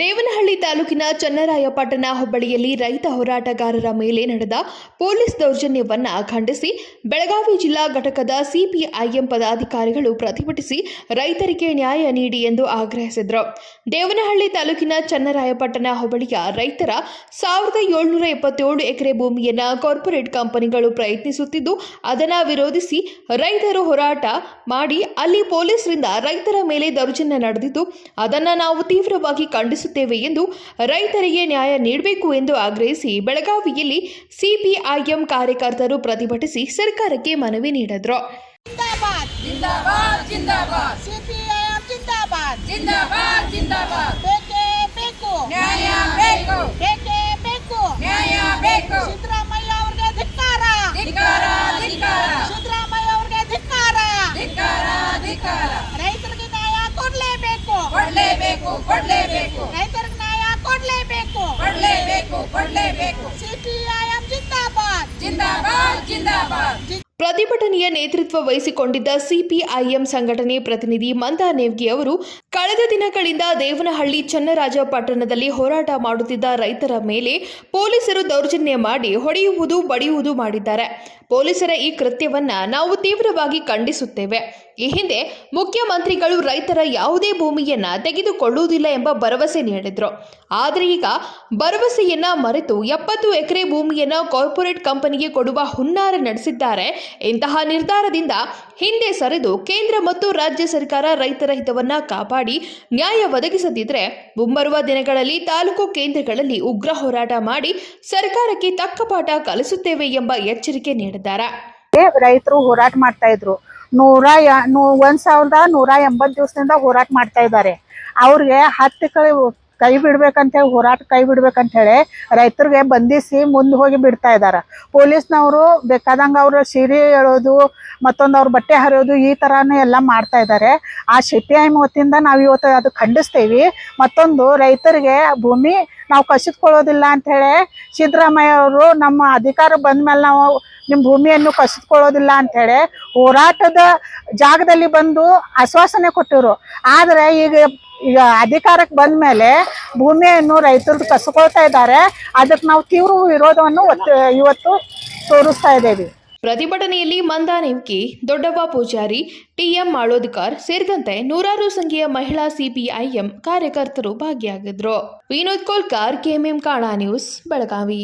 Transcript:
ದೇವನಹಳ್ಳಿ ತಾಲೂಕಿನ ಚನ್ನರಾಯಪಟ್ಟಣ ಹೋಬಳಿಯಲ್ಲಿ ರೈತ ಹೋರಾಟಗಾರರ ಮೇಲೆ ನಡೆದ ಪೊಲೀಸ್ ದೌರ್ಜನ್ಯವನ್ನು ಖಂಡಿಸಿ ಬೆಳಗಾವಿ ಜಿಲ್ಲಾ ಘಟಕದ ಸಿಪಿಐಎಂ ಪದಾಧಿಕಾರಿಗಳು ಪ್ರತಿಭಟಿಸಿ ರೈತರಿಗೆ ನ್ಯಾಯ ನೀಡಿ ಎಂದು ಆಗ್ರಹಿಸಿದರು. ದೇವನಹಳ್ಳಿ ತಾಲೂಕಿನ ಚನ್ನರಾಯಪಟ್ಟಣ ಹೋಬಳಿಯ ರೈತರ ಸಾವಿರದ ಏಳ್ನೂರ ಎಪ್ಪತ್ತೇಳು ಎಕರೆ ಭೂಮಿಯನ್ನು ಕಾರ್ಪೊರೇಟ್ ಕಂಪನಿಗಳು ಪ್ರಯತ್ನಿಸುತ್ತಿದ್ದು, ಅದನ್ನು ವಿರೋಧಿಸಿ ರೈತರು ಹೋರಾಟ ಮಾಡಿ ಅಲ್ಲಿ ಪೊಲೀಸರಿಂದ ರೈತರ ಮೇಲೆ ದೌರ್ಜನ್ಯ ನಡೆದಿದ್ದು, ಅದನ್ನ ನಾವು ತೀವ್ರವಾಗಿ ನಡೆಸುತ್ತೇವೆ ಎಂದು ರೈತರಿಗೆ ನ್ಯಾಯ ನೀಡಬೇಕು ಎಂದು ಆಗ್ರಹಿಸಿ ಬೆಳಗಾವಿಯಲ್ಲಿ ಸಿಪಿಐಎಂ ಕಾರ್ಯಕರ್ತರು ಪ್ರತಿಭಟಿಸಿ ಸರ್ಕಾರಕ್ಕೆ ಮನವಿ ನೀಡಿದರು. ಸಿದ್ದರಾಮಯ್ಯ ಅವ್ರಿಗೆ ಧಿಕ್ಕಾರ! ಕೊಡ್ಲೇಬೇಕು ಕೊಡ್ಲೇಬೇಕು. ರೈತರಿಗೆ ನ್ಯಾಯ ಕೊಡ್ಲೇಬೇಕು. ಕೊಡ್ಲೇಬೇಕು ಕೊಡ್ಲೇಬೇಕು. ಸಿಪಿಐಎಂ ಜಿಂದಾಬಾದ್. ಜಿಂದಾಬಾದ್ ಜಿಂದಾಬಾದ್. ಪ್ರತಿಭಟನೆಯ ನೇತೃತ್ವ ವಹಿಸಿಕೊಂಡಿದ್ದ ಸಿಪಿಐಎಂ ಸಂಘಟನೆ ಪ್ರತಿನಿಧಿ ಮಂದಾ ನೇವ್ಗಿ ಅವರು ಕಳೆದ ದಿನಗಳಿಂದ ದೇವನಹಳ್ಳಿ ಚನ್ನರಾಜ ಪಟ್ಟಣದಲ್ಲಿ ಹೋರಾಟ ಮಾಡುತ್ತಿದ್ದ ರೈತರ ಮೇಲೆ ಪೊಲೀಸರು ದೌರ್ಜನ್ಯ ಮಾಡಿ ಹೊಡೆಯುವುದು ಬಡಿಯುವುದು ಮಾಡಿದ್ದಾರೆ. ಪೊಲೀಸರ ಈ ಕೃತ್ಯವನ್ನ ನಾವು ತೀವ್ರವಾಗಿ ಖಂಡಿಸುತ್ತೇವೆ. ಈ ಹಿಂದೆ ಮುಖ್ಯಮಂತ್ರಿಗಳು ರೈತರ ಯಾವುದೇ ಭೂಮಿಯನ್ನ ತೆಗೆದುಕೊಳ್ಳುವುದಿಲ್ಲ ಎಂಬ ಭರವಸೆ ನೀಡಿದ್ರು. ಆದರೆ ಈಗ ಭರವಸೆಯನ್ನ ಮರೆತು ಎಪ್ಪತ್ತು ಎಕರೆ ಭೂಮಿಯನ್ನ ಕಾರ್ಪೊರೇಟ್ ಕಂಪನಿಗೆ ಕೊಡುವ ಹುನ್ನಾರ ನಡೆಸಿದ್ದಾರೆ. ಇಂತಹ ನಿರ್ಧಾರದಿಂದ ಹಿಂದೆ ಸರಿದು ಕೇಂದ್ರ ಮತ್ತು ರಾಜ್ಯ ಸರ್ಕಾರ ರೈತರ ಹಿತವನ್ನ ಕಾಪಾಡಿ ನ್ಯಾಯ ಒದಗಿಸದಿದ್ರೆ ಮುಂಬರುವ ದಿನಗಳಲ್ಲಿ ತಾಲೂಕು ಕೇಂದ್ರಗಳಲ್ಲಿ ಉಗ್ರ ಹೋರಾಟ ಮಾಡಿ ಸರ್ಕಾರಕ್ಕೆ ತಕ್ಕ ಪಾಠ ಕಲಿಸುತ್ತೇವೆ ಎಂಬ ಎಚ್ಚರಿಕೆ ನೀಡಿದ್ದಾರೆ. ರೈತರು ಹೋರಾಟ ಮಾಡ್ತಾ ಇದ್ರು. ನೂರ ನೂ- ಒಂದ್ ಸಾವಿರದ ನೂರ ಎಂಬತ್ತು ದಿವಸದಿಂದ ಹೋರಾಟ ಮಾಡ್ತಾ ಇದ್ದಾರೆ. ಅವ್ರಿಗೆ ಹತ್ತು ಕೈ ಕೈ ಬಿಡ್ಬೇಕಂತ ಹೇಳಿ, ಹೋರಾಟ ಕೈ ಬಿಡ್ಬೇಕಂತ ಹೇಳಿ ರೈತರಿಗೆ ಬಂಧಿಸಿ ಮುಂದೆ ಹೋಗಿ ಬಿಡ್ತಾ ಇದ್ದಾರೆ ಪೊಲೀಸ್ನವರು ಬೇಕಾದಂಗ ಅವರು ಸೀರೆ ಹೇಳೋದು ಮತ್ತೊಂದು ಅವ್ರ ಬಟ್ಟೆ ಹರಿಯೋದು ಈ ತರಾನು ಎಲ್ಲ ಮಾಡ್ತಾ ಇದ್ದಾರೆ ಆ ಸಿ ಪಿ ಐ ನಾವು ಇವತ್ತು ಅದು ಖಂಡಿಸ್ತೇವಿ. ಮತ್ತೊಂದು ರೈತರಿಗೆ ಭೂಮಿ ನಾವು ಕಸಿದ್ಕೊಳ್ಳೋದಿಲ್ಲ ಅಂತ ಹೇಳಿ ಸಿದ್ದರಾಮಯ್ಯ ಅವರು ನಮ್ಮ ಅಧಿಕಾರ ಬಂದ ಮೇಲೆ ನಾವು ನಿಮ್ಮ ಭೂಮಿಯನ್ನು ಕಸಿದ್ಕೊಳ್ಳೋದಿಲ್ಲ ಅಂತ ಹೇಳಿ ಹೋರಾಟದ ಜಾಗದಲ್ಲಿ ಬಂದು ಆಶ್ವಾಸನೆ ಕೊಟ್ಟರು ಆದರೆ ಈಗ ಈಗ ಅಧಿಕಾರಕ್ಕೆ ಬಂದ ಮೇಲೆ ಭೂಮಿಯನ್ನು ರೈತರು ಕಸ್ಕೊಳ್ತಾ ಇದ್ದಾರೆ. ಅದಕ್ಕೆ ನಾವು ತೀವ್ರ ವಿರೋಧವನ್ನು ಇವತ್ತು ತೋರಿಸ್ತಾ ಇದ್ದೇವೆ. ಪ್ರತಿಭಟನೆಯಲ್ಲಿ ಮಂದಾ ನಿಮ್ಕಿ, ದೊಡ್ಡವ್ವ ಪೂಜಾರಿ, ಟಿಎಂ ಮಾಳೋದ್ಕರ್ ಸೇರಿದಂತೆ ನೂರಾರು ಸಂಖ್ಯೆಯ ಮಹಿಳಾ ಸಿಪಿಐಎಂ ಕಾರ್ಯಕರ್ತರು ಭಾಗಿಯಾಗಿದ್ರು. ವಿನೋದ್ ಕೋಲ್ಕರ್, ಕೆಎಂಎಂ ಕಾಣಾ ನ್ಯೂಸ್, ಬೆಳಗಾವಿ.